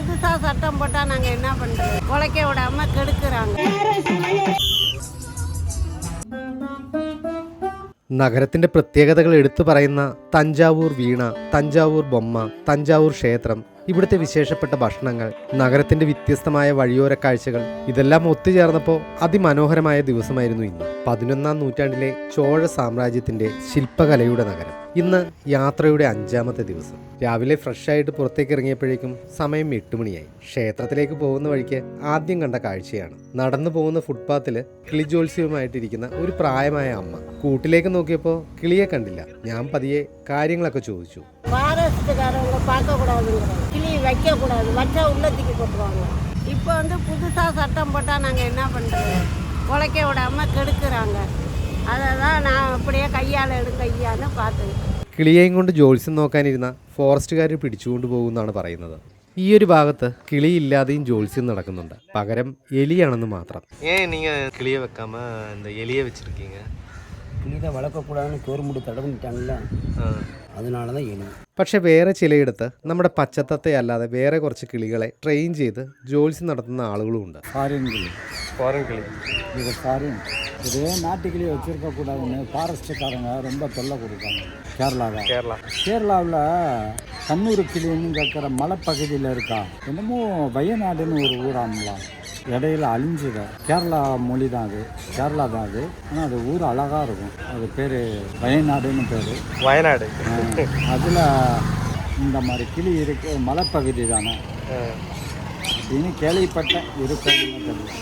புதுசா சட்டம் போட்டா நாங்க என்ன பண்றது உழைக்க விடாம கெடுக்குறாங்க നഗരത്തിന്റെ പ്രത്യേകതകൾ എടുത്തു പറയുന്ന തഞ്ചാവൂർ വീണ തഞ്ചാവൂർ ബൊമ്മ തഞ്ചാവൂർ ക്ഷേത്രം ഇവിടുത്തെ വിശേഷപ്പെട്ട ഭക്ഷണങ്ങൾ നഗരത്തിന്റെ വ്യത്യസ്തമായ വഴിയോര കാഴ്ചകൾ ഇതെല്ലാം ഒത്തുചേർന്നപ്പോൾ അതിമനോഹരമായ ദിവസമായിരുന്നു ഇന്ന്. പതിനൊന്നാം നൂറ്റാണ്ടിലെ ചോഴ സാമ്രാജ്യത്തിന്റെ ശില്പകലയുടെ നഗരം. ഇന്ന് യാത്രയുടെ അഞ്ചാമത്തെ ദിവസം. രാവിലെ ഫ്രഷ് ആയിട്ട് പുറത്തേക്ക് ഇറങ്ങിയപ്പോഴേക്കും സമയം എട്ട് മണിയായി. ക്ഷേത്രത്തിലേക്ക് പോകുന്ന വഴിക്ക് ആദ്യം കണ്ട കാഴ്ചയാണ്. നടന്നു പോകുന്ന ഫുട്പാത്തിൽ കിളിജോത്സ്യവുമായിട്ടിരിക്കുന്ന ഒരു പ്രായമായ അമ്മ. കൂട്ടിലേക്ക് നോക്കിയപ്പോൾ കിളിയെ കണ്ടില്ല. ഞാൻ പതിയെ കാര്യങ്ങളൊക്കെ ചോദിച്ചു. ஃபாரஸ்ட்டுக்காரவங்க பார்க்கக்கூடாதுங்கிறாங்க கிளி வைக்கக்கூடாது வச்சா உள்ளத்துக்கு போட்டுருவாங்க இப்போ வந்து புதுசாக சட்டம் போட்டால் நாங்கள் என்ன பண்ணுறது உழைக்க விடாமல் கெடுக்கிறாங்க அதை தான் நான் அப்படியே கையால் எடு கையால் பார்த்து കിളിയെയും കൊണ്ട് ജോത്സ്യം നോക്കാനിരുന്ന ഫോറസ്റ്റുകാർ പിടിച്ചുകൊണ്ട് പോകുമെന്നാണ് പറയുന്നത് ഈ ഒരു ഭാഗത്ത് കിളിയില്ലാതെയും ജോത്സ്യം നടക്കുന്നുണ്ട് പകരം എലിയാണെന്ന് മാത്രം ഏ നിങ്ങൾ കിളിയെ വെക്കാമ എന്താ എലിയെ വെച്ചിരിക്കീങ്ക கிளி தான் வளர்க்கக்கூடாதுன்னு கவர்மெண்ட் தடை பண்ணிட்டாங்கல்ல அதனால தான் எலி പക്ഷെ വേറെ ചിലയിടത്ത് നമ്മുടെ പച്ചത്തത്തെ അല്ലാതെ വേറെ കുറച്ച് കിളികളെ ട്രെയിൻ ചെയ്ത് ജോത്സ്യം നടത്തുന്ന ആളുകളുമുണ്ട് ஃபாரின் கிளி ഫോറൻ കിളി இது ஃபாரின் இதே நாட்டுக்கிளி வச்சுருக்கக்கூடாதுன்னு ஃபாரஸ்ட்டுக்காரங்க ரொம்ப தொல்லை கொடுக்காங்க கேரளாவில் കേരള கேரளாவில் கண்ணூர் கிளின்னு கேட்குற மலைப்பகுதியில் இருக்கா என்னமோ வயநாடுன்னு ஒரு ஊராமலாம் இடையில அழிஞ்சிடும் கேரளா மொழி தான் அது. கேரளா தான் அது. ஆனால் அது ஊர் அழகாக இருக்கும். அது பேர் வயநாடுன்னு பேர். வயநாடு. அதில் இந்த மாதிரி கிளி இருக்கு. மலைப்பகுதி தானே.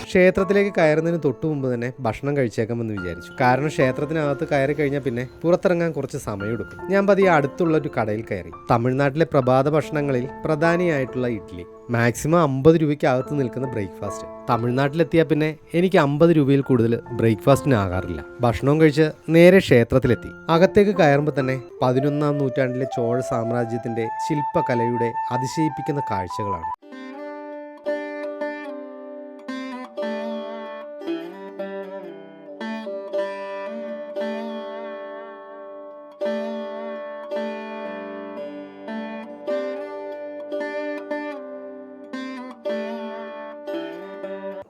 ക്ഷേത്രത്തിലേക്ക് കയറുന്നതിന് തൊട്ടു മുമ്പ് തന്നെ ഭക്ഷണം കഴിച്ചേക്കാമെന്ന് വിചാരിച്ചു. കാരണം ക്ഷേത്രത്തിനകത്ത് കയറി കഴിഞ്ഞാൽ പിന്നെ പുറത്തിറങ്ങാൻ കുറച്ച് സമയമെടുക്കും ഞാൻ പതിയെ അടുത്തുള്ള ഒരു കടയിൽ കയറി. തമിഴ്നാട്ടിലെ പ്രഭാത ഭക്ഷണങ്ങളിൽ പ്രധാനിയായിട്ടുള്ള ഇഡ്ഡലി മാക്സിമം അമ്പത് രൂപയ്ക്കകത്ത് നിൽക്കുന്ന ബ്രേക്ക്ഫാസ്റ്റ്. തമിഴ്നാട്ടിലെത്തിയാൽ പിന്നെ എനിക്ക് അമ്പത് രൂപയിൽ കൂടുതൽ ബ്രേക്ക്ഫാസ്റ്റിനാകാറില്ല ഭക്ഷണവും കഴിച്ച് നേരെ ക്ഷേത്രത്തിലെത്തി. അകത്തേക്ക് കയറുമ്പോൾ തന്നെ പതിനൊന്നാം നൂറ്റാണ്ടിലെ ചോഴ സാമ്രാജ്യത്തിന്റെ ശില്പകലയുടെ അതിശയിപ്പിക്കുന്ന കാഴ്ചകളാണ്.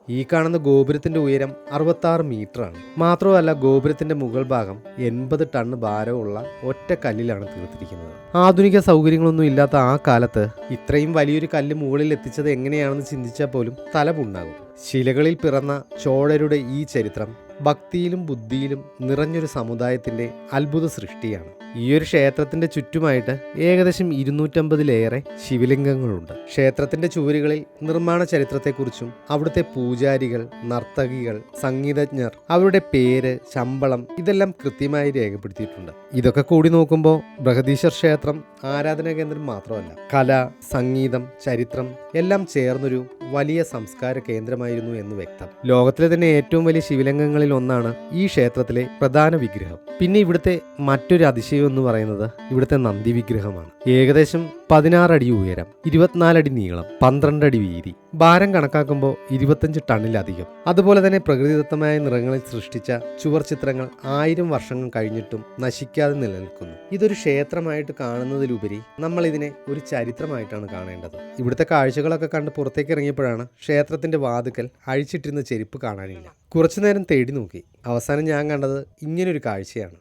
ഈ കാണുന്ന ഗോപുരത്തിന്റെ ഉയരം അറുപത്താറ് മീറ്ററാണ്. മാത്രമല്ല ഗോപുരത്തിന്റെ മുകൾ ഭാഗം എൺപത് ടൺ ഭാരമുള്ള ഒറ്റ കല്ലിലാണ് തീർത്തിരിക്കുന്നത്. ആധുനിക സൗകര്യങ്ങളൊന്നും ഇല്ലാത്ത ആ കാലത്ത് ഇത്രയും വലിയൊരു കല്ല് മുകളിൽ എത്തിച്ചത് എങ്ങനെയാണെന്ന് ചിന്തിച്ചാൽ പോലും തലപുണ്ണാകും. ശിലകളിൽ പിറന്ന ചോഴരുടെ ഈ ചരിത്രം ഭക്തിയിലും ബുദ്ധിയിലും നിറഞ്ഞൊരു സമുദായത്തിന്റെ അത്ഭുത സൃഷ്ടിയാണ്. ഈ ഒരു ക്ഷേത്രത്തിന്റെ ചുറ്റുമായിട്ട് ഏകദേശം ഇരുന്നൂറ്റമ്പതിലേറെ ശിവലിംഗങ്ങളുണ്ട്. ക്ഷേത്രത്തിന്റെ ചുവരുകളിൽ നിർമ്മാണ ചരിത്രത്തെക്കുറിച്ചും അവിടുത്തെ പൂജാരികൾ നർത്തകികൾ സംഗീതജ്ഞർ അവരുടെ പേര് ശമ്പളം ഇതെല്ലാം കൃത്യമായി രേഖപ്പെടുത്തിയിട്ടുണ്ട്. ഇതൊക്കെ കൂടി നോക്കുമ്പോൾ ബൃഹദീശ്വർ ക്ഷേത്രം ആരാധനാ കേന്ദ്രം മാത്രമല്ല കല സംഗീതം ചരിത്രം എല്ലാം ചേർന്നൊരു വലിയ സംസ്കാര കേന്ദ്രമായിരുന്നു എന്ന് വ്യക്തം. ലോകത്തിലെ തന്നെ ഏറ്റവും വലിയ ശിവലിംഗങ്ങളിൽ ഒന്നാണ് ഈ ക്ഷേത്രത്തിലെ പ്രധാന വിഗ്രഹം. പിന്നെ ഇവിടുത്തെ മറ്റൊരു അതിശയം എന്ന് പറയുന്നത് ഇവിടുത്തെ നന്ദി വിഗ്രഹമാണ്. ഏകദേശം പതിനാറടി ഉയരം ഇരുപത്തിനാലടി നീളം പന്ത്രണ്ടടി വീതി. ഭാരം കണക്കാക്കുമ്പോൾ ഇരുപത്തഞ്ച് ടണ്ണിലധികം. അതുപോലെ തന്നെ പ്രകൃതിദത്തമായ നിറങ്ങളിൽ സൃഷ്ടിച്ച ചുവർ ചിത്രങ്ങൾ ആയിരം വർഷങ്ങൾ കഴിഞ്ഞിട്ടും നശിക്കാതെ നിലനിൽക്കുന്നു. ഇതൊരു ക്ഷേത്രമായിട്ട് കാണുന്നതിലുപരി നമ്മൾ ഇതിനെ ഒരു ചരിത്രമായിട്ടാണ് കാണേണ്ടത്. ഇവിടുത്തെ കാഴ്ചകളൊക്കെ കണ്ട് പുറത്തേക്ക് ഇറങ്ങിയപ്പോഴാണ് ക്ഷേത്രത്തിന്റെ വാതുക്കൽ അഴിച്ചിട്ടിരുന്ന ചെരുപ്പ് കാണാനില്ല. കുറച്ചു നേരം തേടി നോക്കി. അവസാനം ഞാൻ കണ്ടത് ഇങ്ങനൊരു കാഴ്ചയാണ്.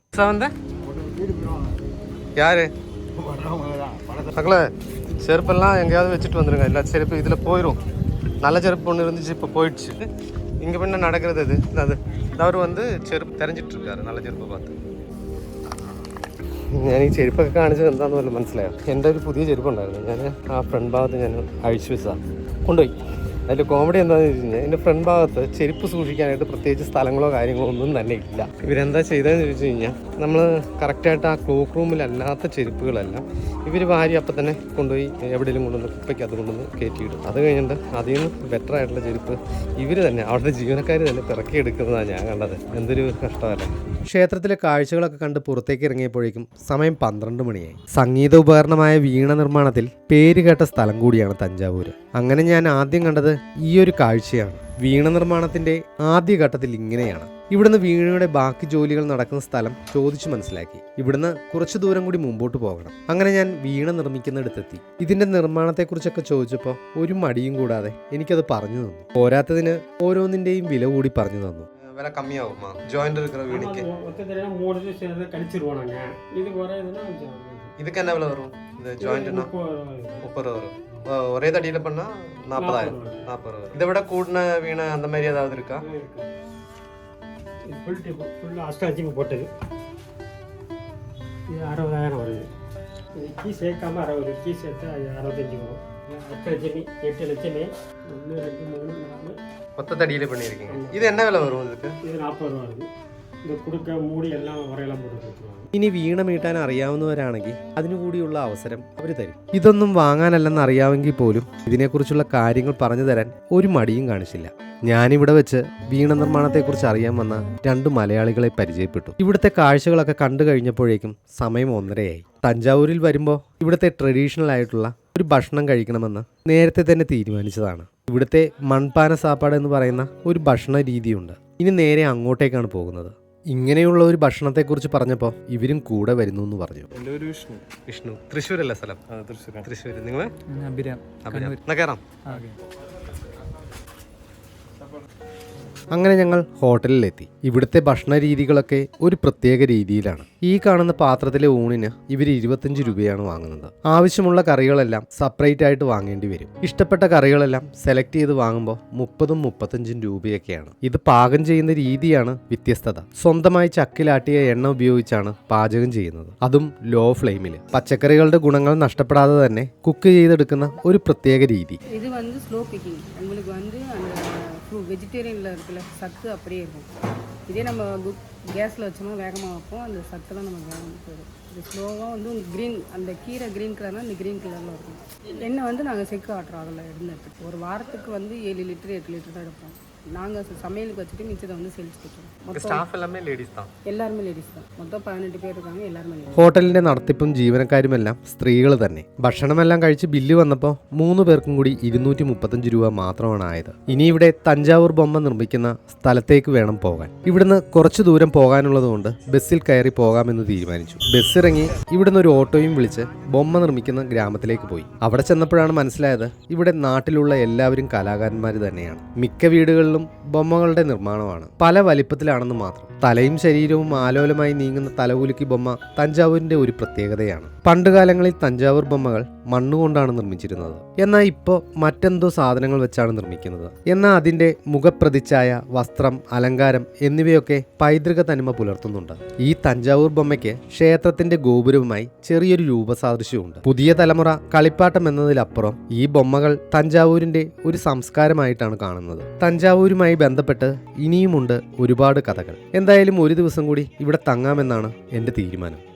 யாரு மகளே செருப்பெல்லாம் எங்கேயாவது வச்சுட்டு வந்துருங்க எல்லா செருப்பு இதில் போயிடும் நல்ல செருப்பு ஒன்று இருந்துச்சு இப்போ போயிடுச்சு இங்கே பின்ன நடக்கிறது அது அது அவர் வந்து ചെരുപ്പ് തെരഞ്ഞിട്ട് இருக்காரு നല്ല ചെരുപ്പ് பார்த்து ഞാൻ ഈ ചെരുപ്പൊക്കെ കാണിച്ചത് എന്താന്ന് വല്ല മനസ്സിലായോ എൻ്റെ ഒരു പുതിയ ചെരുപ്പുണ്ടായിരുന്നു ഞാൻ ആ ഫ്രണ്ട് ഭാഗത്ത് ഞാൻ അഴിച്ചു വെച്ചതാണ് കൊണ്ടുപോയി അതിന്റെ കോമഡി എന്താണെന്ന് വെച്ച് കഴിഞ്ഞാൽ എന്റെ ഫ്രണ്ട് ഭാഗത്ത് ചെരുപ്പ് സൂക്ഷിക്കാനായിട്ട് പ്രത്യേകിച്ച് സ്ഥലങ്ങളോ കാര്യങ്ങളോ ഒന്നും തന്നെ ഇല്ല. ഇവരെന്താ ചെയ്തതെന്ന് ചോദിച്ചു കഴിഞ്ഞാൽ നമ്മൾ കറക്റ്റായിട്ട് ആ ക്ലോക്ക് റൂമിലല്ലാത്ത ചെരുപ്പുകളെല്ലാം ഇവർ വാരി അപ്പം തന്നെ കൊണ്ടുപോയി എവിടെയെങ്കിലും കൊണ്ടുവന്ന് കുപ്പയ്ക്ക് അത് കൊണ്ടുവന്ന് കയറ്റിയിടും. അത് കഴിഞ്ഞിട്ട് അതിൽ നിന്ന് ബെറ്റർ ആയിട്ടുള്ള ചെരുപ്പ് ഇവർ തന്നെ അവിടുത്തെ ജീവനക്കാർ തന്നെ പിറക്കിയെടുക്കുന്നതാണ് ഞാൻ കണ്ടത്. എന്തൊരു കഷ്ടമല്ലേ ക്ഷേത്രത്തിലെ കാഴ്ചകളൊക്കെ കണ്ട് പുറത്തേക്ക് ഇറങ്ങിയപ്പോഴേക്കും സമയം പന്ത്രണ്ട് മണിയായി. സംഗീത ഉപകരണമായ വീണ നിർമ്മാണത്തിൽ പേര് കേട്ട സ്ഥലം കൂടിയാണ് തഞ്ചാവൂർ അങ്ങനെ ഞാൻ ആദ്യം കണ്ടത് ഈ ഒരു കാഴ്ചയാണ് വീണ നിർമ്മാണത്തിന്റെ ആദ്യ ഘട്ടത്തിൽ ഇങ്ങനെയാണ് ഇവിടുന്ന് വീണയുടെ ബാക്കി ജോലികൾ നടക്കുന്ന സ്ഥലം ചോദിച്ചു മനസ്സിലാക്കി ഇവിടുന്ന് കുറച്ച് ദൂരം കൂടി മുമ്പോട്ട് പോകണം അങ്ങനെ ഞാൻ വീണ നിർമ്മിക്കുന്നിടത്തെത്തി ഇതിന്റെ നിർമ്മാണത്തെക്കുറിച്ചൊക്കെ ചോദിച്ചപ്പോൾ ഒരു മടിയും കൂടാതെ എനിക്കത് പറഞ്ഞു തന്നു പോരാത്തതിന് ഓരോന്നിന്റെയും വില കൂടി പറഞ്ഞു തന്നു വില കമ്മിയാവുമാ ജോയിന്റ് എടുക്കുന്ന വീണിക്ക് மொத்தத்தில் மூணு இது சேர்ந்து கழிச்சிருவோம் நாங்கள் இது குறையுதுன்னா கொஞ்சம் இதுக்கு என்ன விலை வரும் இந்த ஜாயிண்ட்னா முப்பது ரூபா வருது. முப்பது ரூபா வரும் ஒ- ஒரே தடியில் பண்ணால் நாற்பதாயிரம் நாற்பது ரூபா. இதை விட கூடின வீணை அந்த மாதிரி ஏதாவது இருக்கா? ஃபுல் டிப் ஃபுல்லாக அஷ்டாச்சிக்கு போட்டது. இது அறுபதாயிரம் வருது. இது கீ சேர்க்காம அறுபது கீ சேர்த்தா அது அறுபத்தஞ்சி வரும். இது அஷ்ட லட்சுமி எட்டு லட்சுமி. ஒன்று ரெண்டு மூணு நாலு. மொத்த தடியில் பண்ணியிருக்கீங்க. இது என்ன விலை வரும் இதுக்கு? இது நாற்பது ரூபா வருது. ഇത് എല്ലാം ഇനി വീണ മീട്ടാൻ അറിയാവുന്നവരാണെങ്കിൽ അതിനു കൂടിയുള്ള അവസരം അവർ തരും. ഇതൊന്നും വാങ്ങാനല്ലെന്ന് അറിയാമെങ്കിൽ പോലും ഇതിനെക്കുറിച്ചുള്ള കാര്യങ്ങൾ പറഞ്ഞു തരാൻ ഒരു മടിയും കാണിച്ചില്ല. ഞാനിവിടെ വെച്ച് വീണ നിർമ്മാണത്തെക്കുറിച്ച് അറിയാൻ വന്ന രണ്ട് മലയാളികളെ പരിചയപ്പെട്ടു. ഇവിടുത്തെ കാഴ്ചകളൊക്കെ കണ്ടു കഴിഞ്ഞപ്പോഴേക്കും സമയം ഒന്നരയായി. തഞ്ചാവൂരിൽ വരുമ്പോൾ ഇവിടുത്തെ ട്രഡീഷണൽ ആയിട്ടുള്ള ഒരു ഭക്ഷണം കഴിക്കണമെന്ന് നേരത്തെ തന്നെ തീരുമാനിച്ചതാണ്. ഇവിടുത്തെ മൺപാന സാപ്പാട് എന്ന് പറയുന്ന ഒരു ഭക്ഷണ രീതിയുണ്ട്. ഇനി നേരെ അങ്ങോട്ടേക്കാണ് പോകുന്നത്. ഇങ്ങനെയുള്ള ഒരു ഭക്ഷണത്തെക്കുറിച്ച് പറഞ്ഞപ്പോൾ ഇവരും കൂടെ വരുന്നു എന്ന് പറഞ്ഞു. എന്റെ ഒരു വിഷ്ണു. വിഷ്ണു. തൃശ്ശൂരല്ലേ സ്ഥലം? ആ തൃശ്ശൂരാണ്. തൃശ്ശൂർ നിങ്ങൾ അഭിരാം. എന്നാ കയറാം അങ്ങനെ ഞങ്ങൾ ഹോട്ടലിലെത്തി. ഇവിടുത്തെ ഭക്ഷണ രീതികളൊക്കെ ഒരു പ്രത്യേക രീതിയിലാണ്. ഈ കാണുന്ന പാത്രത്തിലെ ഊണിന് ഇവർ ഇരുപത്തഞ്ച് രൂപയാണ് വാങ്ങുന്നത്. ആവശ്യമുള്ള കറികളെല്ലാം സെപ്പറേറ്റ് ആയിട്ട് വാങ്ങേണ്ടി വരും. ഇഷ്ടപ്പെട്ട കറികളെല്ലാം സെലക്ട് ചെയ്ത് വാങ്ങുമ്പോൾ മുപ്പതും മുപ്പത്തഞ്ചും രൂപയൊക്കെയാണ്. ഇത് പാകം ചെയ്യുന്ന രീതിയാണ് വ്യത്യസ്തത. സ്വന്തമായി ചക്കിലാട്ടിയ എണ്ണ ഉപയോഗിച്ചാണ് പാചകം ചെയ്യുന്നത്. അതും ലോ ഫ്ലെയിമിൽ പച്ചക്കറികളുടെ ഗുണങ്ങൾ നഷ്ടപ്പെടാതെ തന്നെ കുക്ക് ചെയ്തെടുക്കുന്ന ഒരു പ്രത്യേക രീതി. ഇത് വന്ന് സ്ലോ കുക്കിംഗ് வெஜிடேரியனில் இருக்கிற சத்து அப்படியே இருக்கும். இதே நம்ம கேஸில் வச்சோம்னா வேகமாக வைப்போம். அந்த சத்து தான் நமக்கு வேகம் போயிடும். இது ஸ்லோவாக வந்து க்ரீன் அந்த கீரை க்ரீன் கலர்னால் இந்த க்ரீன் கலரில் இருக்கும். எண்ணெய் வந்து நாங்கள் செக்கு ஆட்டுறோம் அதில் எடுத்து ஒரு வாரத்துக்கு வந்து ஏழு லிட்டர் எட்டு லிட்டர் தான் எடுப்போம். நாங்கள் சமையலுக்கு வச்சுட்டு மிச்சத்தை வந்து சேல்ஸ் கொடுத்துருவோம் மொத்தம் സ്റ്റാഫ് എല്ലാമേ ലേഡീസ് தான் எல்லாருமே லேடிஸ் தான் மொத்தம் பதினெட்டு பேர் இருக்காங்க எல்லாருமே ladies. ഹോട്ടലിന്റെ നടത്തിപ്പും ജീവനക്കാരുമെല്ലാം സ്ത്രീകൾ തന്നെ ഭക്ഷണമെല്ലാം കഴിച്ച് ബില്ല് വന്നപ്പോൾ മൂന്ന് പേർക്കും കൂടി ഇരുന്നൂറ്റി മുപ്പത്തഞ്ച് രൂപ മാത്രമാണ് ആയത് ഇനി ഇവിടെ തഞ്ചാവൂർ ബൊമ്മ നിർമ്മിക്കുന്ന സ്ഥലത്തേക്ക് വേണം പോകാൻ ഇവിടുന്ന് കുറച്ച് ദൂരം പോകാനുള്ളതുകൊണ്ട് ബസ്സിൽ കയറി പോകാമെന്ന് തീരുമാനിച്ചു ബസ് ഇറങ്ങി ഇവിടുന്ന് ഒരു ഓട്ടോയും വിളിച്ച് ബൊമ്മ നിർമ്മിക്കുന്ന ഗ്രാമത്തിലേക്ക് പോയി അവിടെ ചെന്നപ്പോഴാണ് മനസ്സിലായത് ഇവിടെ നാട്ടിലുള്ള എല്ലാവരും കലാകാരന്മാർ തന്നെയാണ് മിക്ക വീടുകളിലും ബൊമ്മകളുടെ നിർമ്മാണമാണ്. പല വലിപ്പത്തിലാണെന്ന് മാത്രം. തലയും ശരീരവും ആലോലമായി നീങ്ങുന്ന തലകുലുക്കി ബൊമ്മ തഞ്ചാവൂരിന്റെ ഒരു പ്രത്യേകതയാണ്. പണ്ടുകാലങ്ങളിൽ തഞ്ചാവൂർ ബൊമ്മകൾ മണ്ണുകൊണ്ടാണ് നിർമ്മിച്ചിരുന്നത്. എന്നാൽ ഇപ്പോൾ മറ്റെന്തോ സാധനങ്ങൾ വെച്ചാണ് നിർമ്മിക്കുന്നത്. എന്നാൽ അതിന്റെ മുഖപ്രതിച്ഛായ വസ്ത്രം അലങ്കാരം എന്നിവയൊക്കെ പൈതൃക തനിമ പുലർത്തുന്നുണ്ട്. ഈ തഞ്ചാവൂർ ബൊമ്മയ്ക്ക് ക്ഷേത്രത്തിന്റെ ഗോപുരവുമായി ചെറിയൊരു രൂപസാദൃശ്യമുണ്ട് പുതിയ തലമുറ കളിപ്പാട്ടം എന്നതിലപ്പുറം ഈ ബൊമ്മകൾ തഞ്ചാവൂരിന്റെ ഒരു സംസ്കാരമായിട്ടാണ് കാണുന്നത്. തഞ്ചാവൂരുമായി ബന്ധപ്പെട്ട് ഇനിയുമുണ്ട് ഒരുപാട് കഥകൾ. എന്തായാലും ഒരു ദിവസം കൂടി ഇവിടെ തങ്ങാമെന്നാണ് എന്റെ തീരുമാനം.